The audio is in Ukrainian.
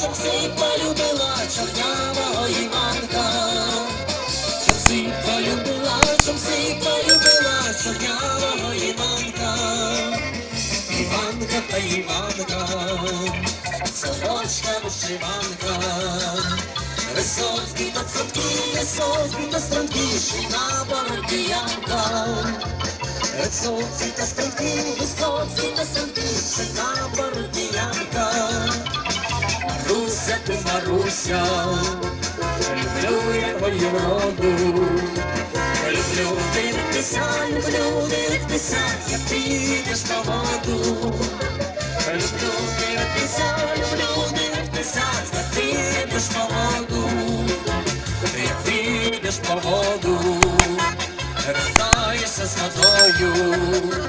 щоб всі полюбила чорнявого Іванка. Щоб всі полюбила, щоб всі полюбила чорнявого Іванка. Іванка та Іванка, сорочка вишиванка. Високі та садки, високі та струнки, на бородіянка. Високі та струнки, високі та струнки, на бородіянка. Ти Маруся, люблю я твою роду. Люблю дивитися, люблю дивитися, як ти йдеш по воду. Люблю дивитися, люблю дивитися, як ти йдеш по воду. Як ти йдеш по воду, вертаєшся з водою.